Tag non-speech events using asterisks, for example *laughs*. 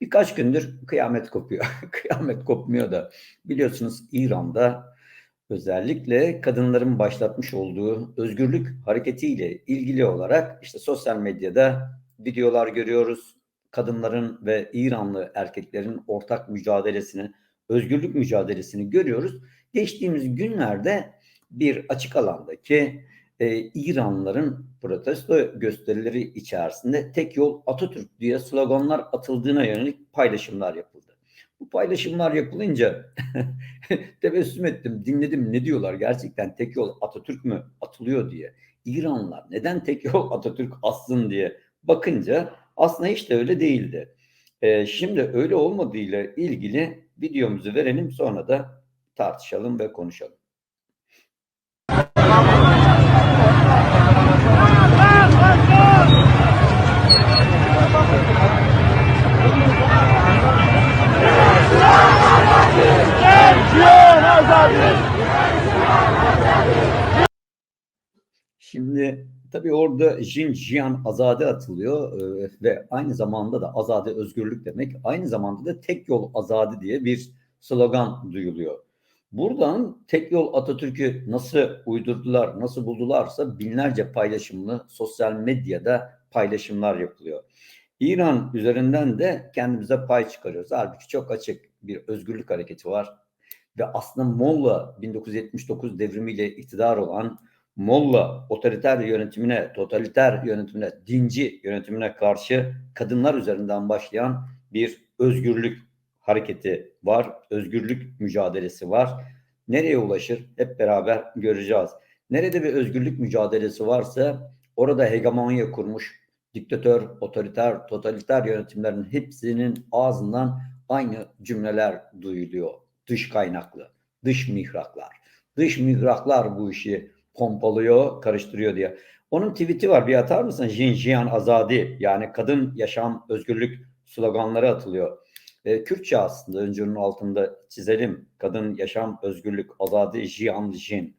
Birkaç gündür kıyamet kopuyor. *laughs* Kıyamet kopmuyor da biliyorsunuz İran'da özellikle kadınların başlatmış olduğu özgürlük hareketiyle ilgili olarak işte sosyal medyada videolar görüyoruz. Kadınların ve İranlı erkeklerin ortak mücadelesini, özgürlük mücadelesini görüyoruz. Geçtiğimiz günlerde bir açık alandaki e, İranlıların protesto gösterileri içerisinde tek yol Atatürk diye sloganlar atıldığına yönelik paylaşımlar yapıldı. Bu paylaşımlar yapılınca *laughs* tebessüm ettim, dinledim ne diyorlar gerçekten tek yol Atatürk mü atılıyor diye. İranlılar neden tek yol Atatürk atsın diye bakınca aslında hiç de öyle değildi. E, şimdi öyle olmadığıyla ilgili videomuzu verelim sonra da tartışalım ve konuşalım. Şimdi tabii orada Jin Jiyan Azade atılıyor ve aynı zamanda da Azade özgürlük demek. Aynı zamanda da tek yol Azade diye bir slogan duyuluyor. Buradan tek yol Atatürk'ü nasıl uydurdular, nasıl buldularsa binlerce paylaşımlı sosyal medyada paylaşımlar yapılıyor. İran üzerinden de kendimize pay çıkarıyoruz. Halbuki çok açık bir özgürlük hareketi var. Ve aslında Molla 1979 devrimiyle iktidar olan Molla otoriter yönetimine, totaliter yönetimine, dinci yönetimine karşı kadınlar üzerinden başlayan bir özgürlük hareketi var, özgürlük mücadelesi var. Nereye ulaşır? Hep beraber göreceğiz. Nerede bir özgürlük mücadelesi varsa orada hegemonya kurmuş diktatör, otoriter, totaliter yönetimlerin hepsinin ağzından aynı cümleler duyuluyor. Dış kaynaklı, dış mihraklar. Dış mihraklar bu işi pompalıyor, karıştırıyor diye. Onun tweet'i var bir atar mısın? Jinjiyan Azadi yani kadın yaşam özgürlük sloganları atılıyor. E, Kürtçe aslında önce onun altında çizelim. Kadın yaşam özgürlük azadi jiyan jin.